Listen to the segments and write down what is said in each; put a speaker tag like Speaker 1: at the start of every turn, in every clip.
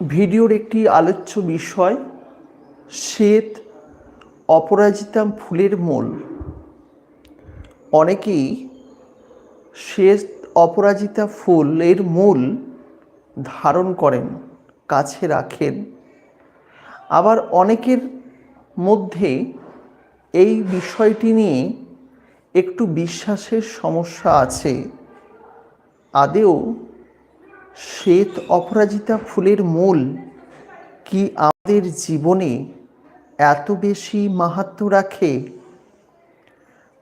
Speaker 1: ভিডিওর একটি আলোচ্য বিষয়, শ্বেত অপরাজিতা ফুলের মূল। অনেকেই শ্বেত অপরাজিতা ফুলের মূল ধারণ করেন, কাছে রাখেন। আবার অনেকের মধ্যে এই বিষয়টি নিয়ে একটু বিশ্বাসের সমস্যা আছে। আদেও শ্বেত অপরাজিতা ফুলের মূল কি আমাদের জীবনে এত বেশি মাহাত্ম্য রাখে?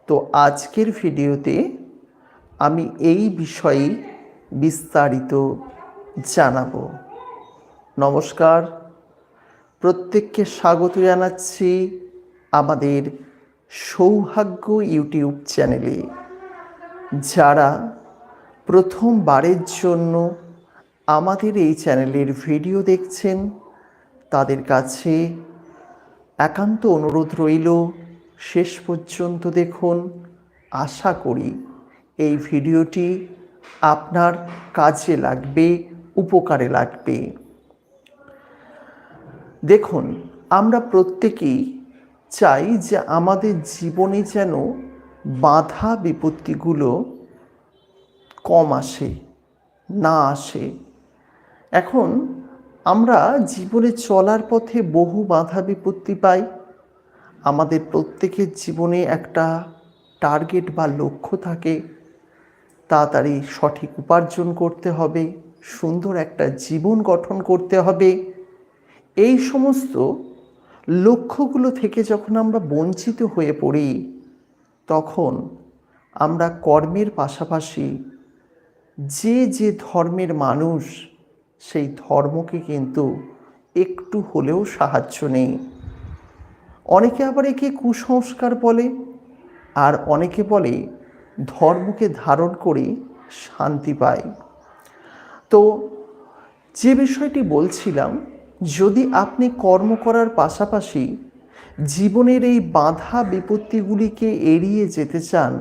Speaker 1: তো আজকের ভিডিওতে আমি এই বিষয়ে বিস্তারিত জানাব। নমস্কার। প্রত্যেককে স্বাগত জানাচ্ছি আমাদের সৌভাগ্য ইউটিউব চ্যানেলে। যারা প্রথমবারের জন্য আমাদের এই চ্যানেলের ভিডিও দেখছেন, তাদের কাছে একান্ত অনুরোধ রইল, শেষ পর্যন্ত দেখুন। আশা করি এই ভিডিওটি আপনার কাজে লাগবে, উপকারে লাগবে। দেখুন, আমরা প্রত্যেকেই চাই যে আমাদের জীবনে যেন বাধা বিপত্তিগুলো কম আসে, না আসে। এখন আমরা জীবনে চলার পথে বহু বাধা বিপত্তি পাই। আমাদের প্রত্যেকের জীবনে একটা টার্গেট বা লক্ষ্য থাকে। তাড়াতাড়ি সঠিক উপার্জন করতে হবে, সুন্দর একটা জীবন গঠন করতে হবে। এই সমস্ত লক্ষ্যগুলো থেকে যখন আমরা বঞ্চিত হয়ে পড়ি, তখন আমরা কর্মের পাশাপাশি যে যে ধর্মের মানুষ সেই ধর্মকে কিন্তু একটু হলেও সাহায্য নেই। অনেকে আবার একে কুসংস্কার বলে, আর অনেকে বলে ধর্মকে ধারণ করে শান্তি পায়। তো যে বিষয়টি বলছিলাম, যদি আপনি কর্ম করার পাশাপাশি জীবনের এই বাধা বিপত্তিগুলিকে এড়িয়ে যেতে চান,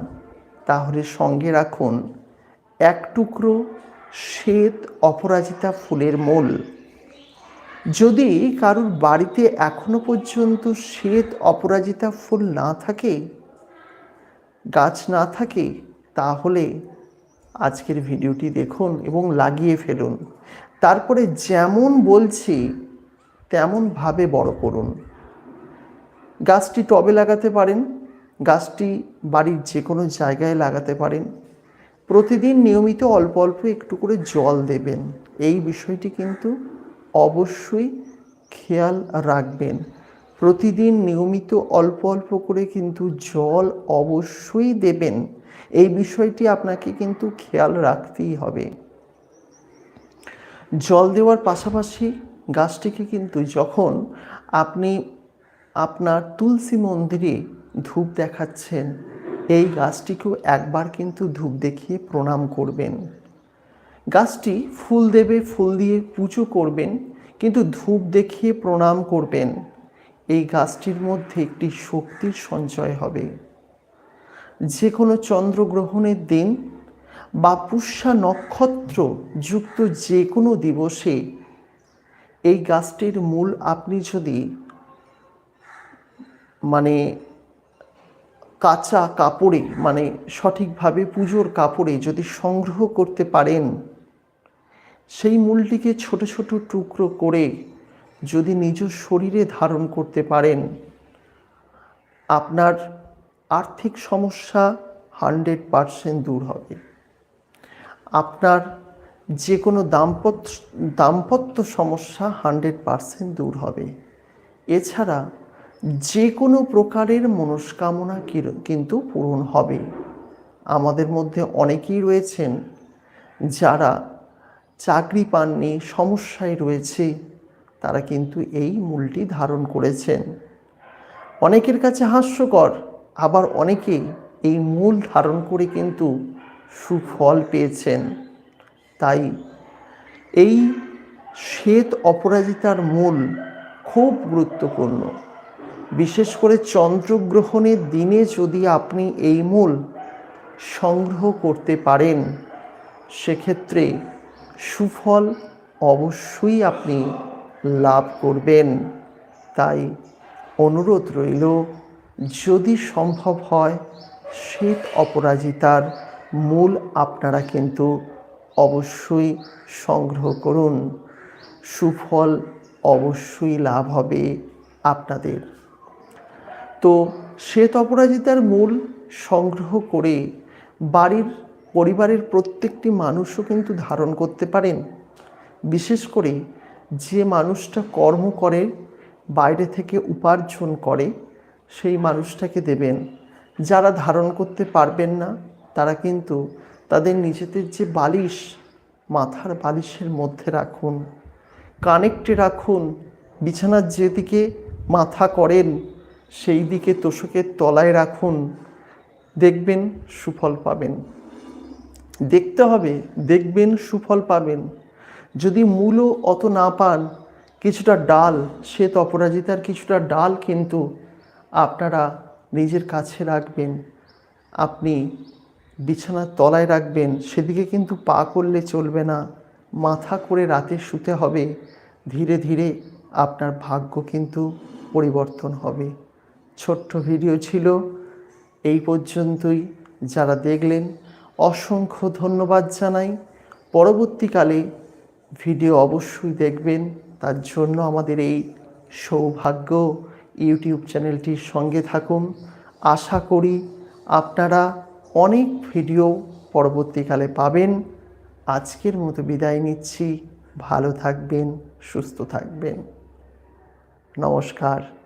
Speaker 1: তাহলে সঙ্গে রাখুন এক টুকরো শ্বেত অপরাজিতা ফুলের মূল। যদি কারুর বাড়িতে এখনও পর্যন্ত শ্বেত অপরাজিতা ফুল না থাকে, গাছ না থাকে, তাহলে আজকের ভিডিওটি দেখুন এবং লাগিয়ে ফেলুন। তারপরে যেমন বলছি, তেমনভাবে বড় করুন। গাছটি টবে লাগাতে পারেন, গাছটি বাড়ির যে কোনো জায়গায় লাগাতে পারেন। প্রতিদিন নিয়মিত অল্প অল্প একটু করে জল দেবেন। এই বিষয়টি কিন্তু অবশ্যই খেয়াল রাখবেন। প্রতিদিন নিয়মিত অল্প অল্প করে কিন্তু জল অবশ্যই দেবেন। এই বিষয়টি আপনাকে কিন্তু খেয়াল রাখতেই হবে। জল দেওয়ার পাশাপাশি গাছটিকে কিন্তু যখন আপনি আপনার তুলসী মন্দিরে ধূপ দেখাচ্ছেন এই গাছটিকেও একবার কিন্তু ধূপ দেখিয়ে প্রণাম করবেন। গাছটি ফুল দেবে, ফুল দিয়ে পুজো করবেন, কিন্তু ধূপ দেখিয়ে প্রণাম করবেন। এই গাছটির মধ্যে একটি শক্তির সঞ্চয় হবে। যে কোনো চন্দ্রগ্রহণের দিন বা পুষ্যা নক্ষত্র যুক্ত যে কোনো দিবসে এই গাছটির মূল আপনি যদি মানে কাঁচা কাপড়ে মানে সঠিকভাবে পুজোর কাপড়ে যদি সংগ্রহ করতে পারেন, সেই মূলটিকে ছোট ছোট টুকরো করে যদি নিজ শরীরে ধারণ করতে পারেন, আপনার আর্থিক সমস্যা হান্ড্রেড পারসেন্ট দূর হবে। আপনার যে কোনো দাম্পত্য দাম্পত্য সমস্যা হান্ড্রেড পারসেন্ট দূর হবে। এছাড়া যে কোনো প্রকারের মনস্কামনা কিন্তু পূরণ হবে। আমাদের মধ্যে অনেকেই রয়েছেন যারা চাকরি পাননি, সমস্যায় রয়েছে, তারা কিন্তু এই মূলটি ধারণ করেছেন। অনেকের কাছে হাস্যকর, আবার অনেকে এই মূল ধারণ করে কিন্তু সুফল পেয়েছেন। তাই এই শ্বেত অপরাজিতার মূল খুব গুরুত্বপূর্ণ। বিশেষ করে চন্দ্রগ্রহণের দিনে যদি আপনি এই মূল সংগ্রহ করতে পারেন, সেক্ষেত্রে সুফল অবশ্যই আপনি লাভ করবেন। তাই অনুরোধ রইল, যদি সম্ভব হয়, শ্বেত অপরাজিতার মূল আপনারা কিন্তু অবশ্যই সংগ্রহ করুন। সুফল অবশ্যই লাভ হবে আপনাদের। তো শ্বেত অপরাজিতার মূল সংগ্রহ করে বাড়ির পরিবারের প্রত্যেকটি মানুষও কিন্তু ধারণ করতে পারেন। বিশেষ করে যে মানুষটা কর্ম করে, বাইরে থেকে উপার্জন করে, সেই মানুষটাকে দেবেন। যারা ধারণ করতে পারবেন না, তারা কিন্তু তাদের নিজেদের যে বালিশ, মাথার বালিশের মধ্যে রাখুন, কানেক্টে রাখুন, বিছানার যেদিকে মাথা করেন সেই দিকে তোষকের তলায় রাখুন, দেখবেন সুফল পাবেন। দেখতে হবে, দেখবেন সুফল পাবেন। যদি মূলও অত না পান, কিছুটা ডাল, শ্বেত অপরাজিতার কিছুটা ডাল কিন্তু আপনারা নিজের কাছে রাখবেন। আপনি বিছানার তলায় রাখবেন, সেদিকে কিন্তু পা করলে চলবে না। মাথা করে রাতে শুতে হবে, ধীরে ধীরে আপনার ভাগ্য কিন্তু পরিবর্তন হবে। ছোট্ট ভিডিও ছিল। এই পর্যন্তই। যারা দেখলেন, অসংখ্য ধন্যবাদ জানাই। পরবর্তীকালে ভিডিও অবশ্যই দেখবেন। তার জন্য আমাদের এই সৌভাগ্য ইউটিউব চ্যানেলটির সঙ্গে থাকুন। আশা করি আপনারা অনেক ভিডিও পরবর্তীকালে পাবেন। আজকের মতো বিদায় নিচ্ছি। ভালো থাকবেন, সুস্থ থাকবেন। নমস্কার।